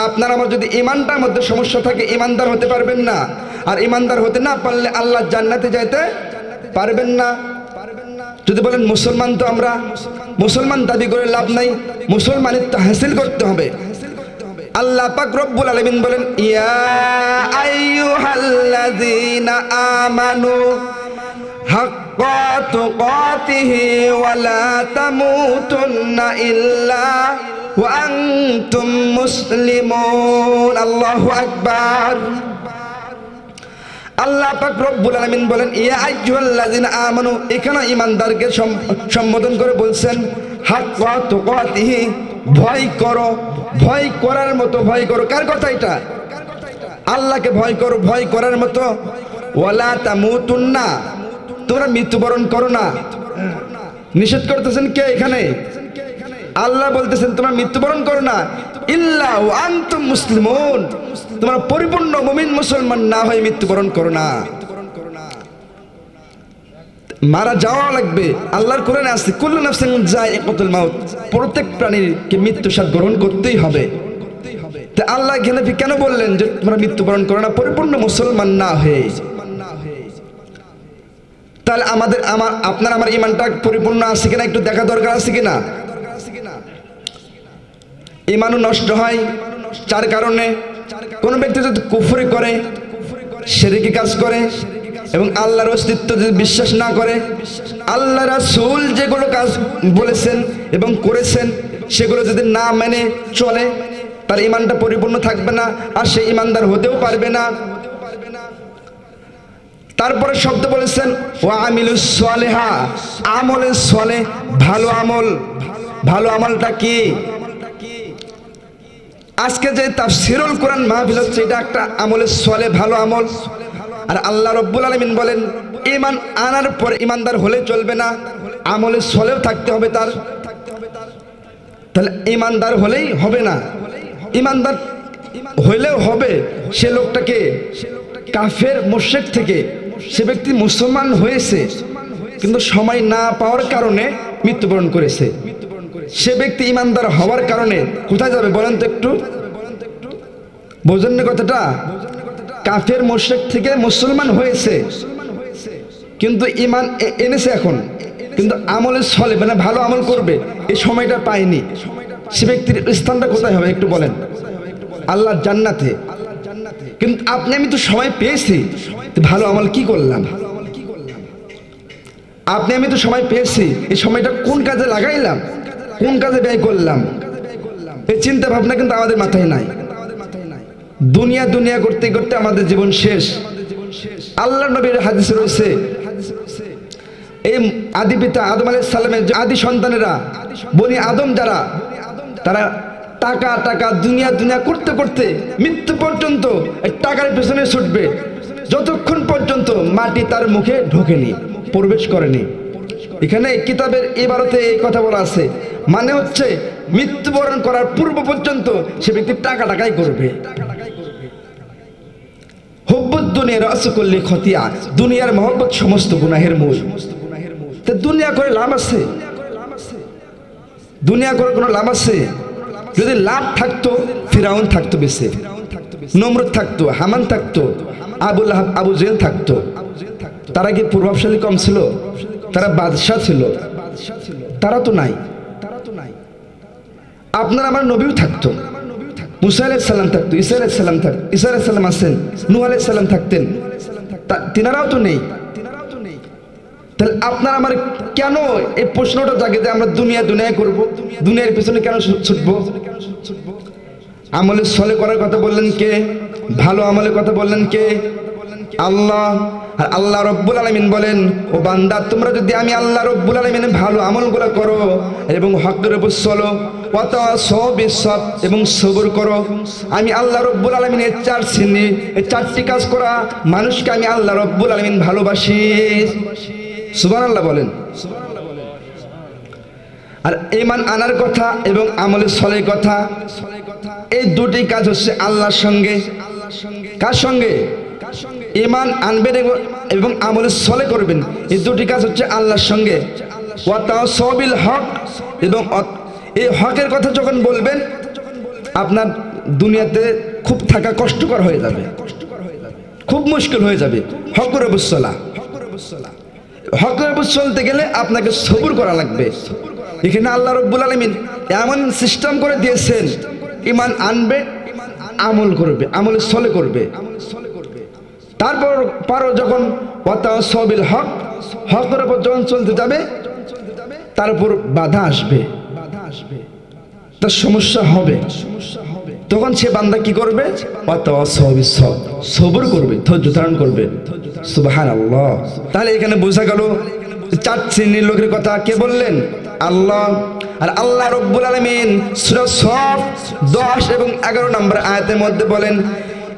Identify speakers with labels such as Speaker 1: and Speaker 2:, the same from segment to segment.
Speaker 1: আপনার আমার যদি ইমানটার মধ্যে সমস্যা থাকে, ইমানদার হতে পারবেন না। আর ইমানদার হতে না পারলে আল্লাহ জান্নাতে যাইতে পারবেন না। যদি বলেন, মুসলমান তো আমরা, মুসলমান দাবি করে লাভ নাই, মুসলমানের তো হাসিল করতে হবে। আল্লাহ পাক রব্বুল আলামিন বলেন, ইয়া আইয়ুহাল্লাযীনা আমানু, হাক্কা তুকাতিহি ওয়া লা তামুতুন্না ইল্লা আনতুম মুসলিমুন। আল্লাহু আকবার। আল্লাহ পাক রব্বুল আলামিন বলেন, ইয়া আইয়ুহাল্লাযিনা আমানু এখানে ঈমানদারকে সম্বোধন করে বলছেন হাক্কা তুকাতিহি, ভয় করো, ভয় করার মতো ভয় করো। কার কথা এটা? আল্লাহকে ভয় করো, ভয় করার মতো। ওয়ালা তামুতুন্না তোমরা মৃত্যুবরণ করো না। নিষেধ করতেছেন কে এখানে? আল্লাহ বলতেছেন, তোমরা মৃত্যুবরণ করো না। ইল্লা আনতুম মুসলিমুন। তোমরা পরিপূর্ণ মুমিন মুসলমান না হয়ে মৃত্যুবরণ করো না। মারা যাওয়া লাগবে। আল্লাহর কোরআনে আছে, কুল্লু নাফসিন যায়িকাতুল মাউত। প্রত্যেক প্রাণীকে মৃত্যু স্বাদ গ্রহণ করতেই হবে। তা আল্লাহ এখানে কেন বললেন যে, তোমরা মৃত্যুবরণ করো না, পরিপূর্ণ মুসলমান না হয়ে? তাহলে আমাদের, আমার, আপনার, আমার ইমানটা পরিপূর্ণ আছে কিনা, একটু দেখা দরকার আছে কিনা? ইমানও নষ্ট হয়। যার কারণে কোনো ব্যক্তি যদি কুফরি করে সেরেকি কাজ করে এবং আল্লাহর অস্তিত্ব যদি বিশ্বাস না করে, আল্লাহ রাসূল যেগুলো কাজ বলেছেন এবং করেছেন, সেগুলো যদি না মেনে চলে, তার ইমানটা পরিপূর্ণ থাকবে না আর সে ইমানদার হতেও পারবে না। তারপরে শব্দ বলেছেন ও আমিলু সলেহা আমলে সলে ভালো আমল। ভালো আমলটা কি? আজকে যে তাফসিরুল কোরআন মাহফিল হচ্ছে, এটা একটা আমলে সলে ভালো আমল। আর আল্লাহ রব্বুল আলমিন বলেন ইমান আনার পর ইমানদার হলে চলবে না আমলে সলেও থাকতে হবে তার। তাহলে ইমানদার হলেই হবে না। ইমানদার হইলেও হবে সে লোকটাকে কাফের মোশেক থেকে, সে ব্যক্তি মুসলমান হয়েছে, কিন্তু সময় না পাওয়ার কারণে মৃত্যুবরণ করেছে। সে ব্যক্তি ইমানদার হওয়ার কারণে কোথায় যাবে বলেন তো একটু? বোঝেন কথাটা? কাফের মোশেক থেকে মুসলমান হয়েছে। কিন্তু ইমান এনেছে এখন। কিন্তু আমলে ছলে মানে ভালো আমল করবে, এই সময়টা পায়নি। সে ব্যক্তির স্থানটা কোথায় হবে একটু বলেন? আল্লাহ জান্নাতে। কিন্তু আপনি, আমি তো সময় পেয়েছি। ভালো আমল কি করলাম? আপনি, আমি তো সময় পেয়েছি। এই সময়টা কোন কাজে লাগাইলাম? কোন কাজে ব্যয় করলাম? এই চিন্তা ভাবনা কিন্তু আমাদের মাথায় নাই। দুনিয়া দুনিয়া করতে করতে আমাদের জীবন শেষ। আল্লাহ নবীর হাদিস রয়েছে, এই আদি পিতা আদম আলাইহিস সালামের আদি সন্তানেরা, বনি আদম যারা, তারা টাকা টাকা, দুনিয়া দুনিয়া করতে করতে মৃত্যু পর্যন্ত টাকার পেছনে ছুটবে। যতক্ষণ পর্যন্ত মাটি তার মুখে ঢোকেনি, প্রবেশ করেনি। এখানে কিতাবের এবারতে এই কথা বলা আছে মানে হচ্ছে মৃত্যুবরণ করার পূর্ব পর্যন্ত সে ব্যক্তি টাকা টাকাই করবে। দুনিয়ার খতিয়া। দুনিয়ার মহব্বত সমস্ত গুনাহের মূল। দুনিয়া করে লাভ আছে? দুনিয়া করে কোনো লাভ আছে? যদি লাভ থাকতো, ফিরাউন থাকতো বেশি। নমরুদ থাকতো, হামান থাকতো, আবুল আবু জেল থাকতো। তারা কি প্রভাবশালী কম ছিল? তারা বাদশাহ ছিল। তারা তো নাই। আপনার আমার নবীও থাকতো। মুসা আলাইহিস সালাম থাকতো থাকতো ঈসা আলাইহিস সালাম আছেন, নূহ আলাইহিস সালাম থাকতেন। তিনারাও তো নেই। তাহলে আপনার আমার কেন এই প্রশ্নটা জাগে যে আমরা দুনিয়া দুনিয়া করব? দুনিয়ার পিছনে কেন ছুট- ছুটবো? আমলের ছলে করার কথা বললেন কে? ভালো আমলের কথা বললেন কে? আল্লাহ আর আল্লাহ রব্বুল আলমিন বলেন, ও বান্দা, তোমরা যদি আমি আল্লাহ রব্বুল আলমিন ভালো আমলগুলো করো এবং হকের উপর চলো অত সব সব এবং সবর করো, আমি আল্লাহ রব্বুল আলমিনের চার শ্রেণি এই চারটি কাজ করা মানুষকে আমি আল্লাহ রব্বুল আলমিন ভালোবাসি। সুবান আল্লাহ বলেন। আর ইমান আনার কথা এবং আমলের সলের কথা, এই দুটি কাজ হচ্ছে আল্লাহর সঙ্গে। কার সঙ্গে? ইমান আনবেন এবং- আমলের সলে করবেন। এই দুটি কাজ হচ্ছে আল্লাহর সঙ্গে। সবিল হক এবং এই হকের কথা যখন বলবেন, আপনার দুনিয়াতে খুব থাকা কষ্টকর হয়ে যাবে। খুব মুশকিল হয়ে যাবে। হকরে বুসলা হকরে চলতে গেলে আপনাকে সবুর করা লাগবে। এখানে আল্লাহ রব্বুল আলমিন এমন সিস্টেম করে দিয়েছেন ইমান আনবে, আমল করবে, আমলে সলে করবে। তারপর পারো যখন সবিল হক, হকের উপর যখন চলতে যাবে, তার উপর বাধা আসবে। তার সমস্যা হবে। তখন সে বান্দা কি করবে? সবর করবে, ধৈর্য ধারণ করবে। সুবাহান আল্লাহ তাহলে এখানে বোঝা গেল, চার শ্রেণির লোকের কথা কে বললেন? আল্লাহ। আর আল্লাহ রব্বুল আলমিন সুরা সব দশ এবং এগারো নম্বর আয়াতের মধ্যে বলেন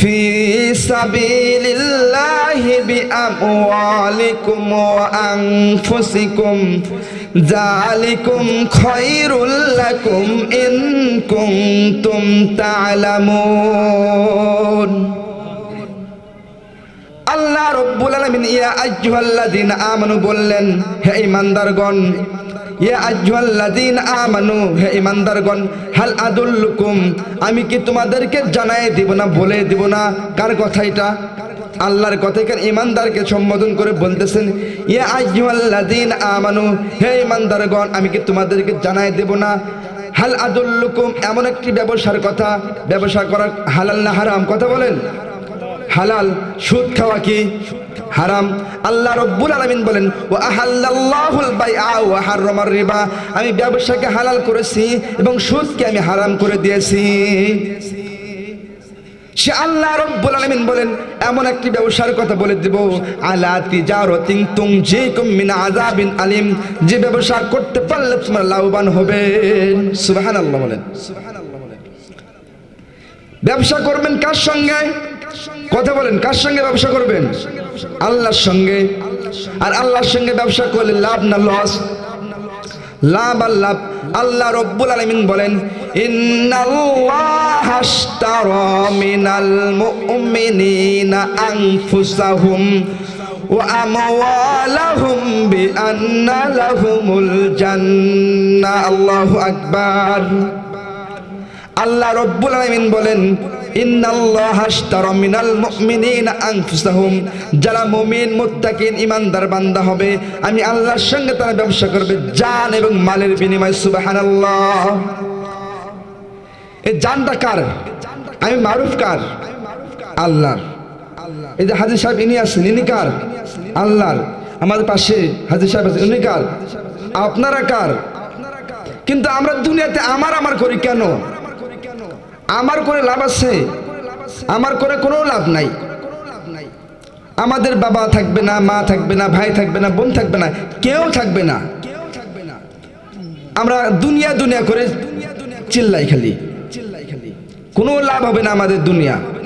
Speaker 1: في سبيل الله بأموالكم وأنفسكم ذلكم خير لكم إن كنتم تعلمون আল্লাহ রব্বুল আলামিন ইয়া আইয়ুহাল্লাযীনা আমানু বললেন হে ঈমানদারগণ ইয়া আইয়ুহাল্লাযীনা আমানু, হে ঈমানদারগণ, হাল আদুল্লুকুম, আমি কি তোমাদেরকে জানাই দিব না, বলে দিব না? কার কথা এটা? আল্লাহর কথা এখানে ইমানদারকে সম্বোধন করে বলতেছেন, ইয়া আইয়ুহাল্লাযীনা আমানু, হে ঈমানদারগণ, আমি কি তোমাদেরকে জানাই দেব না? হাল আদুল্লুকুম, এমন একটি ব্যবসার কথা, ব্যবসা করা হালাল না হারাম, কথা বলেন? হালাল, সুদ খাওয়া কি? হারাম। আল্লাহ রব্বুল আলামিন বলেন ও আহাল্লাল্লাহুল বাইআ ওয়া হাররামার রিবা। আমি ব্যবসাকে হালাল করেছি এবং সুদকে আমি হারাম করে দিয়েছি। সে আল্লাহ রব্বুল আলামিন বলেন, এমন একটি ব্যবসার কথা বলে দেব। আলা তিজারাতিন তুনজিকুম মিন আযাবিন আলিম। যে ব্যবসা করতে পারলে তোমরা লাভবান হবে। বলেন সুবহানাল্লাহ বলেন। ব্যবসা করবেন কার সঙ্গে? কথা বলেন, কার সঙ্গে ব্যবসা করবেন? আল্লাহর সঙ্গে। আর আল্লাহর সঙ্গে ব্যবসা করলে লাভ না লস লাভ আর লাভ। আল্লাহ রব্বুল আলামিন বলেন আনফুসাহুম আকবার। আল্লাহ রব্বুল আলামিন বলেন যারা মুমিন, মুত্তাকিন ইমানদার বান্দা হবে, আমি আল্লাহর সঙ্গে তারা ব্যবসা করবে জান এবং মালের বিনিময়ে, সুবহানাল্লাহ। এই জানটা কার? আমি মারুফ কার? আল্লাহর। এই যে হাজির সাহেব ইনি আছেন, ইনি কার? আল্লাহর। আমাদের পাশে হাজির সাহেব আছেন, উনি কার? আপনারা কার? কিন্তু আমরা দুনিয়াতে আমার আমার করি কেন? আমার করে লাভ আছে, আমার করে কোনো লাভ নাই। আমাদের বাবা থাকবে না, মা থাকবে না, ভাই থাকবে না, বোন থাকবে না, কেউ থাকবে না। আমরা দুনিয়া দুনিয়া করে চিল্লাই খালি। কোনো লাভ হবে না আমাদের দুনিয়া।